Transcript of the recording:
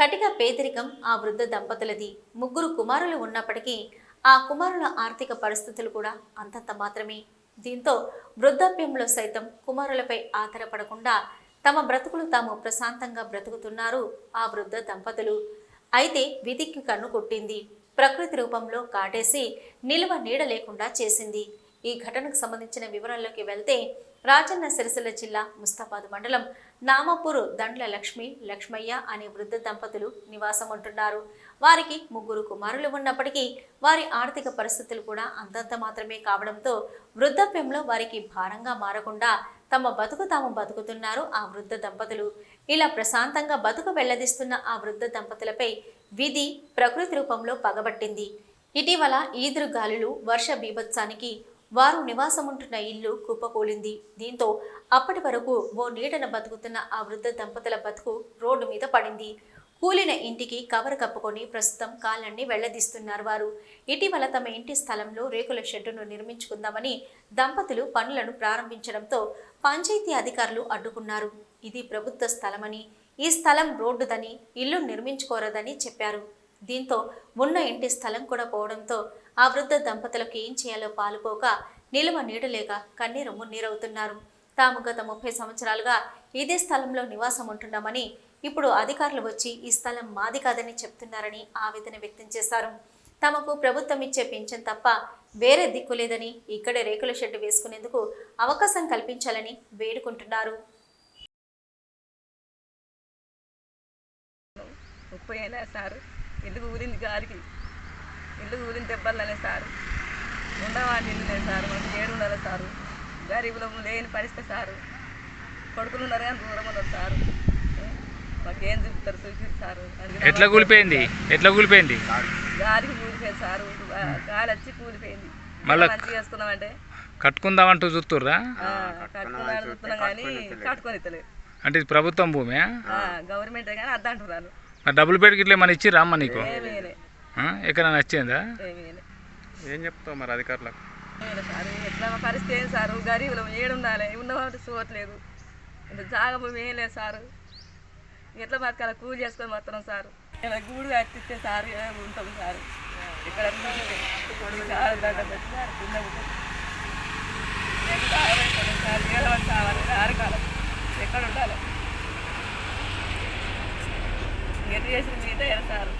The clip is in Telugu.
కటిక పేదరికం ఆ వృద్ధ దంపతులది. ముగ్గురు కుమారులు ఉన్నప్పటికీ ఆ కుమారుల ఆర్థిక పరిస్థితులు కూడా అంతంత మాత్రమే. దీంతో వృద్ధాప్యంలో సైతం కుమారులపై ఆధారపడకుండా తమ బ్రతుకులు తాము ప్రశాంతంగా బ్రతుకుతున్నారు ఆ వృద్ధ దంపతులు. అయితే విధికి కన్ను కొట్టింది. ప్రకృతి రూపంలో కాటేసి నిలువ నీడ లేకుండా చేసింది. ఈ ఘటనకు సంబంధించిన వివరాల్లోకి వెళ్తే రాజన్న సిరిసిల్ల జిల్లా ముస్తాబాద్ మండలం నామపూర్ దండ్ల లక్ష్మి లక్ష్మయ్య అనే వృద్ధ దంపతులు నివాసం ఉంటున్నారు. వారికి ముగ్గురు కుమారులు ఉన్నప్పటికీ వారి ఆర్థిక పరిస్థితులు కూడా అంతంత మాత్రమే కావడంతో వృద్ధాప్యంలో వారికి భారంగా మారకుండా తమ బతుకు తాము బతుకుతున్నారు ఆ వృద్ధ దంపతులు. ఇలా ప్రశాంతంగా బతుకు వెళ్ళదీస్తున్న ఆ వృద్ధ దంపతులపై విధి ప్రకృతి రూపంలో పగబట్టింది. ఇటీవల ఈదురు గాలులు వర్ష బీభత్సానికి వారు నివాసముంటున్న ఇల్లు కుప్పకూలింది. దీంతో అప్పటి వరకు ఓ నీడన బతుకుతున్న ఆ వృద్ధ దంపతుల బతుకు రోడ్డు మీద పడింది. కూలిన ఇంటికి కవర్ కప్పుకొని ప్రస్తుతం కాళ్ళన్ని వెళ్ళదీస్తున్నారు వారు. ఇటీవల తమ ఇంటి స్థలంలో రేకుల షెడ్డును నిర్మించుకుందామని దంపతులు పనులను ప్రారంభించడంతో పంచాయతీ అధికారులు అడ్డుకున్నారు. ఇది ప్రభుత్వ స్థలమని ఈ స్థలం రోడ్డుదని ఇల్లు నిర్మించుకోరదని చెప్పారు. దీంతో ఉన్న ఇంటి స్థలం కూడా పోవడంతో ఆ వృద్ధ దంపతులకు ఏం చేయాలో పాలుపోక నిలువ నీడలేక కన్నీరు మున్నీరవుతున్నారు. తాము గత ముప్పై సంవత్సరాలుగా ఇదే స్థలంలో నివాసం ఉంటున్నామని ఇప్పుడు అధికారులు వచ్చి ఈ స్థలం మాది కాదని చెప్తున్నారని ఆవేదన వ్యక్తం చేశారు. తమకు ప్రభుత్వం ఇచ్చే పింఛన్ తప్ప వేరే దిక్కు లేదని ఇక్కడే రేకుల షెడ్డు వేసుకునేందుకు అవకాశం కల్పించాలని వేడుకుంటున్నారు. ముప్పై అయినా సార్. ఇల్లు ఊరింది గారికి? ఇల్లు ఊరిన దెబ్బలనే సారు? ఉండవాటి ఇల్లు లేదు సారు? మనకి ఏడు ఉండాలి సారు? గరీబులం లేని పరిస్థితి సారు. కొడుకులు ఉన్నారు కానీ దూరం ఉన్నారు సారు. మాకు ఏం చూపుతారు? చూపిరు సారు. ఎట్లా కూలిపోయింది? ఎట్లా కూలిపోయింది? గాలికి కూలిపోయింది సారు. గాలి వచ్చి కూలిపోయింది. మళ్ళా మంచిగా చేసుకున్నామంటే? కట్టుకుందామంటూ చూస్తుర్రా చూస్తున్నాం కానీ కట్టుకొని ఇస్తలేదు అంటే ఇది ప్రభుత్వం భూమి? గవర్నమెంటే కానీ అద్దంటున్నాను మరి డబుల్ బెడ్కి ఇట్లా మన ఇచ్చి రామ్మ నీకు? ఆ? వచ్చిందా ఏమీ ఏం చెప్తావు మరి అధికారులకు? ఎట్లా పరిస్థితి సారు? గరీబులు ఉన్నవాటి చూడట్లేదు ఇంత ఏం లేదు సారు. ఎట్లా బతకాలి? కూలి చేసుకొని మొత్తం సారు. ఇలా గూడు కట్టిస్తే సార్ ఉంటాం సార్. ఇక్కడ ఎక్కడ ఉండాలి ఎట్లా చేసింది మీదే సార్